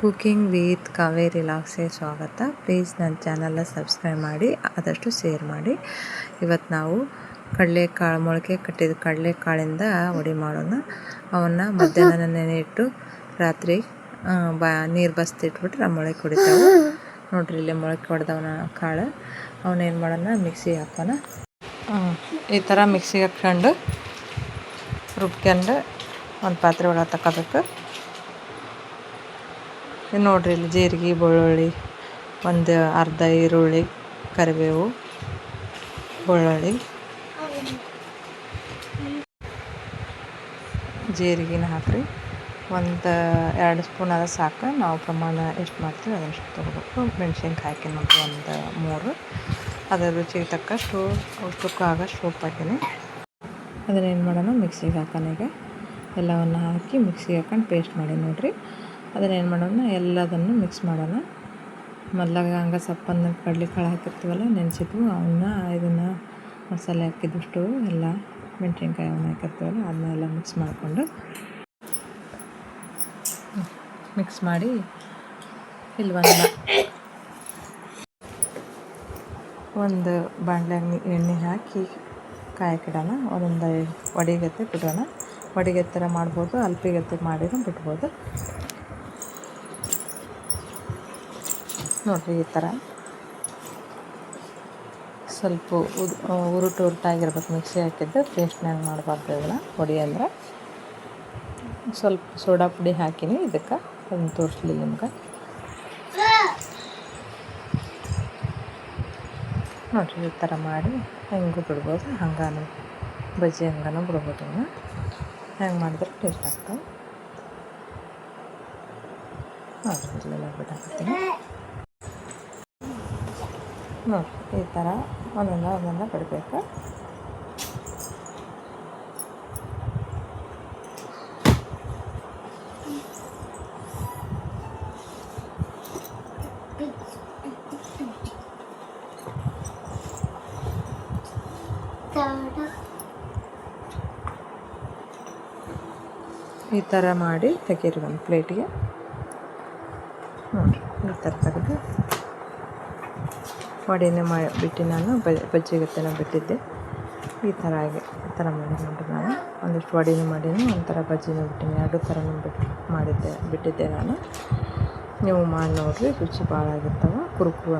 Cooking with Kaveri ಲಾಗ್ಸ್ಗೆ ಸ್ವಾಗತ. Please ನನ್ನ ಚಾನಲ್ನ ಸಬ್ಸ್ಕ್ರೈಬ್ ಮಾಡಿ, ಆದಷ್ಟು ಶೇರ್ ಮಾಡಿ. ಇವತ್ತು ನಾವು ಕಡಲೆಕಾಳು, ಮೊಳಕೆ ಕಟ್ಟಿದ ಕಡಲೆಕಾಳಿಂದ ಹೊಡಿ ಮಾಡೋಣ. ಅವನ್ನ ಮಧ್ಯಾಹ್ನ ನೆನೆಯಿಟ್ಟು ರಾತ್ರಿ ಬಾ, ನೀರು ಬಸ್ತಿಟ್ಬಿಟ್ರೆ ಆ ಮೊಳಕೆ ಹೊಡಿತಾವೆ. ನೋಡ್ರಿ ಇಲ್ಲಿ ಮೊಳಕೆ ಹೊಡೆದವನ ಕಾಳು. ಅವನೇನು ಮಾಡೋಣ ಮಿಕ್ಸಿಗೆ ಹಾಕೋಣ. ಈ ಥರ ಮಿಕ್ಸಿಗೆ ಹಾಕ್ಕೊಂಡು ರುಬ್ಕೊಂಡು ಒಂದು ಪಾತ್ರೆ ಒಳಗೆ ತಗೋಬೇಕು ಇದು ನೋಡ್ರಿ ಇಲ್ಲಿ ಜೀರಿಗೆ, ಬೆಳ್ಳುಳ್ಳಿ, ಒಂದು ಅರ್ಧ ಈರುಳ್ಳಿ, ಕರಿಬೇವು, ಬೆಳ್ಳುಳ್ಳಿ. ಜೀರಿಗೆನ ಹಾಕ್ರಿ. ಒಂದು ಎರಡು ಸ್ಪೂನ್ ಅದ ಸಾಕು. ನಾವು ಪ್ರಮಾಣ ಎಷ್ಟು ಮಾಡ್ತೀವಿ ಅದಷ್ಟು ತೊಗೋಬೇಕು. ಮೆಣಸಿನ್ಕಾಯಿ ಹಾಕಿ ನೋಡ್ರಿ, ಒಂದು ಮೂರು. ಅದರ ರುಚಿಗೆ ತಕ್ಕಷ್ಟು ಅಷ್ಟಕ್ಕೂ ಆಗಷ್ಟು ಉಪ್ಪು ಹಾಕೀನಿ. ಅದನ್ನೇನು ಮಾಡೋಣ, ಮಿಕ್ಸಿಗೆ ಹಾಕೋಣ ಈಗ. ಎಲ್ಲವನ್ನು ಹಾಕಿ ಮಿಕ್ಸಿಗೆ ಹಾಕೊಂಡು ಪೇಸ್ಟ್ ಮಾಡಿ ನೋಡ್ರಿ. ಅದನ್ನೇನು ಮಾಡೋಣ, ಎಲ್ಲದನ್ನು ಮಿಕ್ಸ್ ಮಾಡೋಣ. ಮೊದಲಾಗ ಹಂಗೆ ಸಪ್ಪನ್ನು ಕಡ್ಲೆ ಕಾಳು ಹಾಕಿರ್ತೀವಲ್ಲ, ನೆನೆಸಿದ್ವು. ಅವನ್ನ ಇದನ್ನು ಮಸಾಲೆ ಹಾಕಿದಷ್ಟು ಎಲ್ಲ ಮೆಣಸಿನ್ಕಾಯಿ ಅವನ್ನ ಹಾಕಿರ್ತೀವಲ್ಲ ಅದನ್ನೆಲ್ಲ ಮಿಕ್ಸ್ ಮಾಡಿಕೊಂಡು ಮಿಕ್ಸ್ ಮಾಡಿ ಇಲ್ಲಿ ಒಂದು ಒಂದು ಎಣ್ಣೆ ಹಾಕಿ ಕಾಯಕ್ಕಿಡೋಣ ಒಂದೊಂದು ವಡಿಗತ್ತೆ ಬಿಡೋಣ. ವಡಿಗೆ ಥರ ಮಾಡ್ಬೋದು, ಅಲ್ಪಿಗತ್ತೆ ಮಾಡಿನೂ ಬಿಡ್ಬೋದು. ನೋಡಿರಿ ಈ ಥರ. ಸ್ವಲ್ಪ ಉರುಟು ಉರುಟಾಗಿರ್ಬೇಕು ಮಿಕ್ಸಿ ಹಾಕಿದ್ದು ಪೇಸ್ಟ್ನಾಗ ಮಾಡಬಾರ್ದು ಇದನ್ನ, ಪುಡಿ ಅಂದ್ರೆ. ಸ್ವಲ್ಪ ಸೋಡಾ ಪುಡಿ ಹಾಕಿನಿ, ಇದಕ್ಕೆ ಅದನ್ನು ತೋರಿಸ್ಲಿ ನಿಮ್ಗೆ. ನೋಡಿರಿ ಈ ಥರ ಮಾಡಿ ಹೆಂಗೂ ಬಿಡ್ಬೋದು, ಹಂಗಾನು ಬಜ್ಜಿ ಹಂಗಾನು ಬಿಡ್ಬೋದು ಇನ್ನು. ಹೆಂಗೆ ಮಾಡಿದ್ರೆ ಟೇಸ್ಟ್ ಆಗ್ತವೆ ನೋಡಿರಿ ಬಿಟ್ಟಾಕತ್ತೀನಿ ನೋಡಿ, ಈ ಥರ ಒಂದೊಂದು ಒಂದೊಂದು ಬಿಡಬೇಕು. ಈ ಥರ ಮಾಡಿ ತೆಗೀರಿ ಒಂದು ಪ್ಲೇಟಿಗೆ. ನೋಡಿ, ಈ ಥರ ತೆಗೆದು ವಡೆನೇ ಮಾಡಿ ಬಿಟ್ಟು ನಾನು ಬಜ್ಜಿಗತ್ತನ ಬಿಟ್ಟಿದ್ದೆ. ಈ ಥರ ಆಗಿ, ಈ ಥರ ಮಾಡಿ ನಾನು ಒಂದಿಷ್ಟು ವಡೆನೂ ಮಾಡೀನಿ, ಒಂಥರ ಬಜ್ಜಿನೂ ಬಿಟ್ಟಿನಿ, ಎರಡು ಥರನೂ ಬಿಟ್ಟು ಮಾಡಿದ್ದೆ, ಬಿಟ್ಟಿದ್ದೆ ನಾನು. ನೀವು ಮಾಡಿ ನೋಡಿರಿ, ರುಚಿ ಭಾಳ ಆಗಿರ್ತಾವೆ ಕುರುಕುರು